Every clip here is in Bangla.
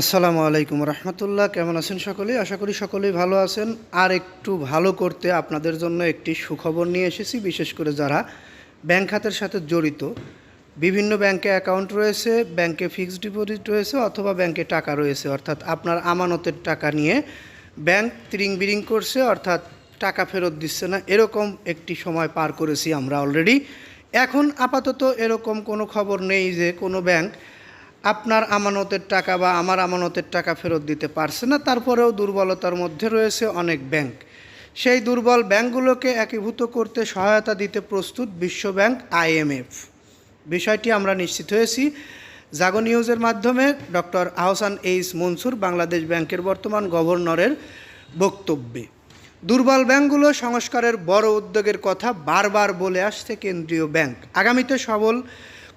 আসসালামু আলাইকুম রহমতুল্লাহ, কেমন আছেন সকলেই আশা করি সকলেই ভালো আছেন। আর একটু ভালো করতে আপনাদের জন্য একটি সুখবর নিয়ে এসেছি, বিশেষ করে যারা ব্যাংক খাতের সাথে জড়িত। বিভিন্ন ব্যাংকে অ্যাকাউন্ট রয়েছে, ব্যাংকে ফিক্সড ডিপোজিট রয়েছে অথবা ব্যাংকে টাকা রয়েছে। অর্থাৎ আপনার আমানতের টাকা নিয়ে ব্যাংক তিরিং বিরিং করছে, অর্থাৎ টাকা ফেরত দিচ্ছে না। এরকম একটি সময় পার করেছি আমরা অলরেডি এখন আপাতত এরকম কোনো খবর নেই যে কোনো ব্যাংক আপনার আমানতের টাকা বা আমার আমানতের টাকা ফেরত দিতে পারছে না, তারপরেও দুর্বলতার মধ্যে রয়েছে অনেক ব্যাংক। সেই দুর্বল ব্যাংকগুলোকে একীভূত করতে সহায়তা দিতে প্রস্তুত বিশ্ব ব্যাংক আইএমএফ। বিষয়টি আমরা নিশ্চিত হয়েছি। জাগো নিউজের মাধ্যমে ডক্টর আহসান এইস মনসুর বাংলাদেশ ব্যাংকের বর্তমান গভর্নরের বক্তব্যে। দুর্বল ব্যাংকগুলো সংস্কারের বড় উদ্যোগের কথা বারবার বলে আসছে কেন্দ্রীয় ব্যাংক। আগামীতে সবল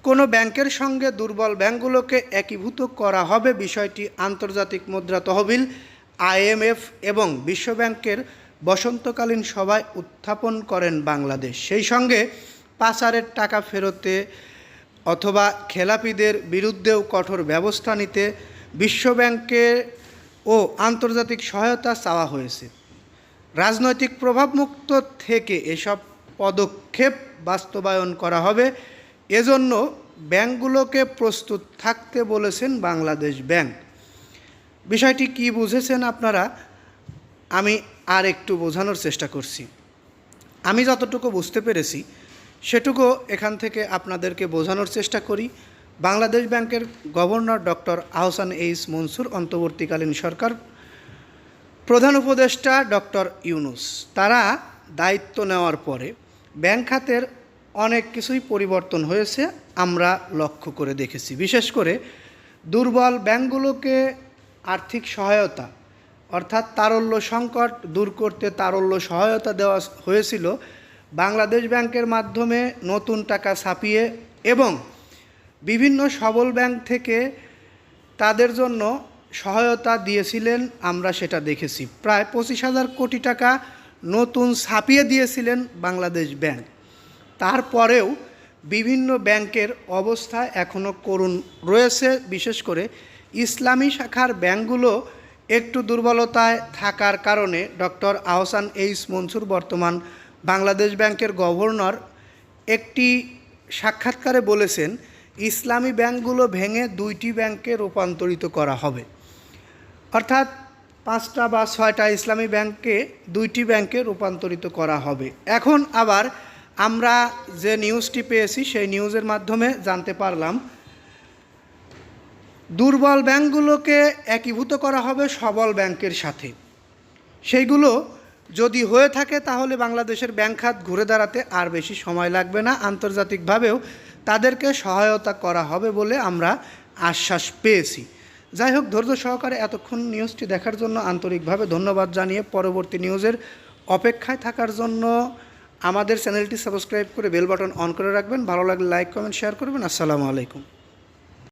কোনো ব্যাংকের সঙ্গে দুর্বল ব্যাংকগুলোকে একীভূত করা হবে বিষয়টি আন্তর্জাতিক মুদ্রা তহবিল, আইএমএফ এবং বিশ্বব্যাংকের বসন্তকালীন সভায় উত্থাপন করেন বাংলাদেশ। সেই সঙ্গে পাচারের টাকা ফেরতে অথবা খেলাপিদের বিরুদ্ধেও কঠোর ব্যবস্থা নিতে বিশ্বব্যাংকে ও আন্তর্জাতিক সহায়তা চাওয়া হয়েছে। রাজনৈতিক প্রভাবমুক্ত থেকে এসব পদক্ষেপ বাস্তবায়ন করা হবে। এজন্য ব্যাংকগুলোকে প্রস্তুত থাকতে বলেছেন বাংলাদেশ ব্যাংক। বিষয়টি কি বুঝেছেন আপনারা? আমি আর একটু বোঝানোর চেষ্টা করছি। আমি যতটুকু বুঝতে পেরেছি, সেটুকু এখান থেকে আপনাদেরকে বোঝানোর চেষ্টা করি। বাংলাদেশ ব্যাংকের governor doctor Ahsan H Mansur, অন্তর্বর্তীকালীন সরকার প্রধান উপদেষ্টা ডক্টর ইউনুস, তারা দায়িত্ব নেওয়ার পরে ব্যাংক খাতের অনেক কিছুই পরিবর্তন হয়েছে, আমরা লক্ষ্য করে দেখেছি। বিশেষ করে দুর্বল ব্যাংকগুলোকে আর্থিক সহায়তা, অর্থাৎ তারল্য সংকট দূর করতে তারল্য সহায়তা দেওয়া হয়েছিল বাংলাদেশ ব্যাংকের মাধ্যমে নতুন টাকা ছাপিয়ে এবং বিভিন্ন সবল ব্যাংক থেকে তাদের জন্য সহায়তা দিয়েছিলেন, আমরা সেটা দেখেছি। প্রায় পঁচিশ হাজার কোটি টাকা নতুন ছাপিয়ে দিয়েছিলেন বাংলাদেশ ব্যাংক। তারপরেও বিভিন্ন ব্যাংকের অবস্থা এখনও করুণ রয়েছে, বিশেষ করে ইসলামী শাখার ব্যাংকগুলো একটু দুর্বলতায় থাকার কারণে ডক্টর আহসান এইস মনসুর বর্তমান বাংলাদেশ ব্যাংকের গভর্নর একটি সাক্ষাৎকারে বলেছেন, ইসলামী ব্যাংকগুলো ভেঙে দুইটি ব্যাংকে রূপান্তরিত করা হবে। অর্থাৎ পাঁচটা বা ছয়টা ইসলামী ব্যাংককে দুইটি ব্যাংকে রূপান্তরিত করা হবে। এখন আবার আমরা যে নিউজটি পেয়েছি, সেই নিউজের মাধ্যমে জানতে পারলাম, দুর্বল ব্যাংকগুলোকে একীভূত করা হবে সবল ব্যাংকের সাথে। সেইগুলো যদি হয়ে থাকে, তাহলে বাংলাদেশের ব্যাংক খাত ঘুরে দাঁড়াতে আর বেশি সময় লাগবে না। আন্তর্জাতিকভাবেও তাদেরকে সহায়তা করা হবে বলে আমরা আশ্বাস পেয়েছি। যাই হোক, ধৈর্য সহকারে এতক্ষণ নিউজটি দেখার জন্য আন্তরিকভাবে ধন্যবাদ জানিয়ে পরবর্তী নিউজের অপেক্ষায় থাকার জন্য আমাদের চ্যানেলটি সাবস্ক্রাইব করে বেল বাটন অন করে রাখবেন। ভালো লাগলে লাইক, কমেন্ট, শেয়ার করবেন। আসসালামু আলাইকুম।